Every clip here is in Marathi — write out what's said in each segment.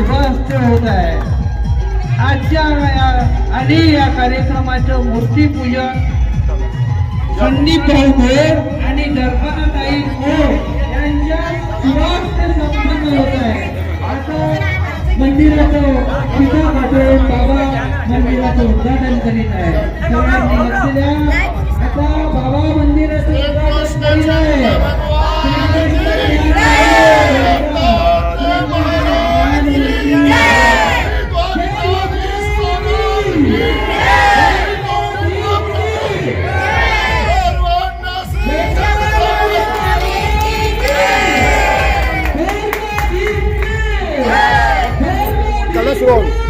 शुभ हस्ते होत आहे. आजच्या आणि या कार्यक्रमाचं मूर्तीपूजन संदीप भाऊ भोर आणि दर्पणाताई भोर यांच्या शुभास्ते संपन्न होत आहे. आता मंदिराचं पिता पाठवून बाबा मंदिराचं उद्घाटन करीत आहे. सर्वांनी लक्ष द्या. आता बाबा मंदिराचं उद्घाटन करीत आहे. What is wrong?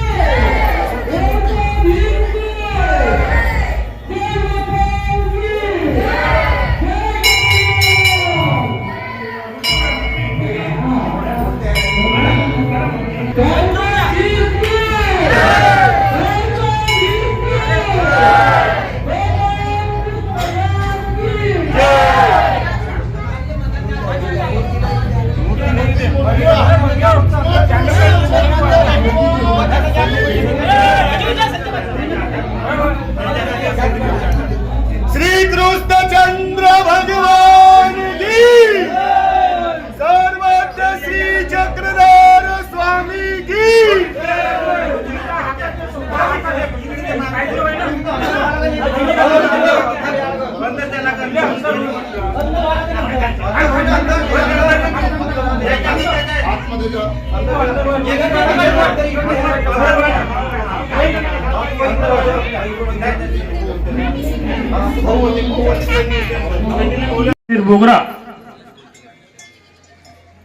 बोगरा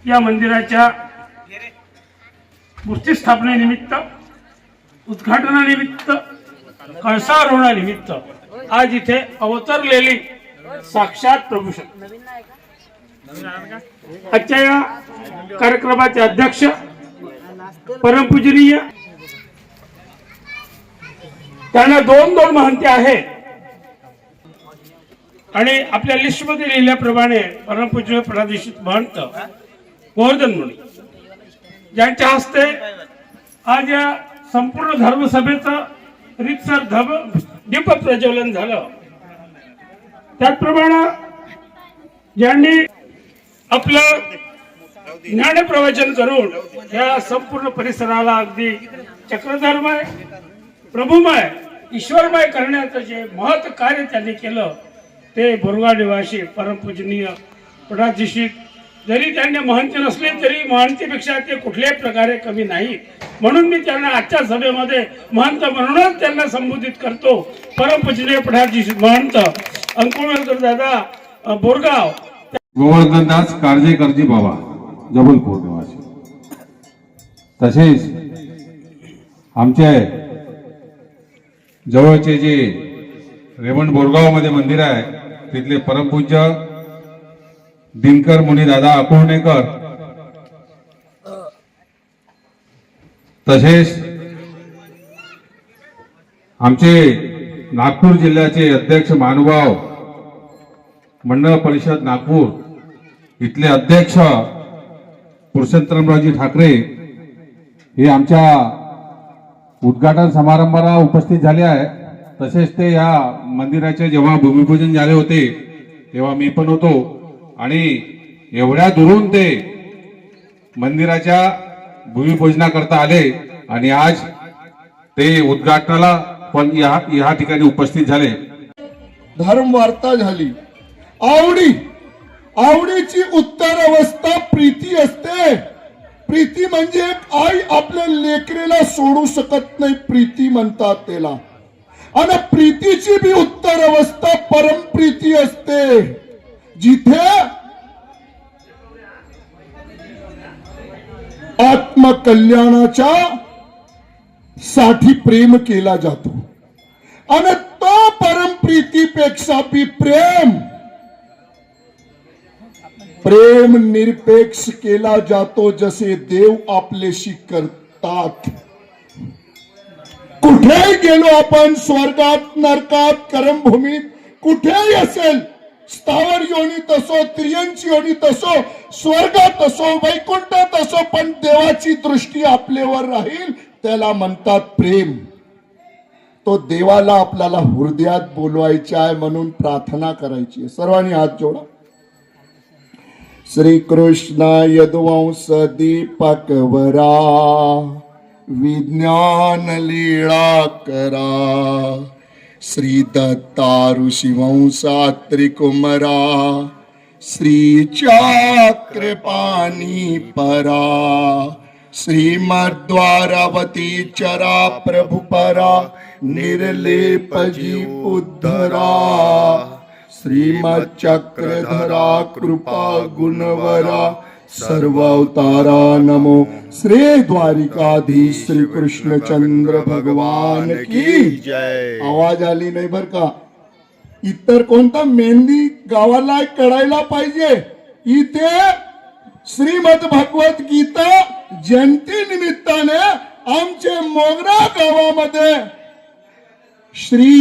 या मंदिराच्या मूर्ती स्थापनेनिमित्त उद्घाटनानिमित्त कळसारोहणानिमित्त आज इथे अवतरलेली साक्षात प्रभू आजच्या या कार्यक्रमाचे अध्यक्ष परमपूजनीय. त्यांना दोन दोन महंती आहेत. आणि आपल्या लिस्टमध्ये लिहिल्याप्रमाणे परमपूज्य प्रादेशिक महंत गोवर्धन मुनी. ज्यांच्या हस्ते आज या संपूर्ण धर्मसभेचं रितसर धर्म दीप प्रज्वलन झालं. त्याचप्रमाणे ज्यांनी आपलं ज्ञान प्रवचन करून या संपूर्ण परिसराला अगदी चक्रधर्मय प्रभुमय ईश्वरमय करण्याचं जे महत् कार्य त्यांनी केलं ते बोरगाव निवासी परमपूजनीय पदाधीशिक जरी त्यांनी महंती नसले तरी महंतीपेक्षा ते कुठल्याही प्रकारे कमी नाही. म्हणून मी त्यांना आजच्या सभेमध्ये महंत म्हणूनच त्यांना संबोधित करतो. परमपूजनीय पठाजी महंत अंकुळकर दादा बोरगाव. गोवर्धनदास कारजे करजी बाबा. जबलपूर निवासी. तसेच आमचे जवळचे जे रेवण बोरगावमध्ये मंदिर आहे तिथले परमपूज्य दिनकर मुनी दादा अकुर्णेकर तसेच आमचे नागपूर जिल्ह्याचे अध्यक्ष महानुभाव मंडळ परिषद नागपूर इथले अध्यक्ष पुरुषोत्तमरावजी ठाकरे हे आमच्या उद्घाटन समारंभाला उपस्थित झाले आहे. तसेच ते या मंदिराचे जेव्हा भूमिपूजन झाले होते तेव्हा मी पण होतो. आणि एवढ्या दुरून ते मंदिराच्या भूमिपूजनाकरता आले आणि आज ते उद्घाटनाला पण या या ठिकाणी उपस्थित झाले. धर्मवार्ता झाली. आवडी! आवडीची उत्तर अवस्था प्रीती असते. प्रीती म्हणजे आई आपल्या लेकरेला सोडू शकत नाही प्रीती म्हणतात त्याला. आणि प्रीतीची बी उत्तर अवस्था परमप्रीती असते. जिथे आत्मकल्याणाच्या साठी प्रेम केला जातो. आणि तो परमप्रीतीपेक्षा बी प्रेम प्रेम निरपेक्ष केला जातो जसे देव आपलेशी करतात. कुठेही गेलो आपण स्वर्गात नरकात करमभूमीत कुठेही असेल स्थावर योनीत असो त्रियंची योनीत असो स्वर्गात असो वैकुंठात असो पण देवाची दृष्टी आपल्यावर राहील त्याला म्हणतात प्रेम. तो देवाला आपल्याला हृदयात बोलवायचा आहे म्हणून प्रार्थना करायची सर्वांनी हात जोडा. श्रीकृष्ण यदुवंश दीपकवरा विज्ञान लीळा करा श्री दत्ता ऋषिवंशा त्रिकुमरा श्री कृपानी परा श्रीमद्वारावती चरा प्रभुपरा निर्लेप जीव उद्धरा श्रीमच्चक्रधरा कृपा गुणवरा सर्वावतारा नमो। श्री द्वारिकाधीश श्री कृष्ण चंद्र भगवान की जय। आवाज आली नाही बर का? इतर कोणता मेहंदी गावाला कळायला पाहिजे? इथे श्रीमद भगवत गीता जयंती निमित्ताने आमचे मोगरा गावामध्ये श्री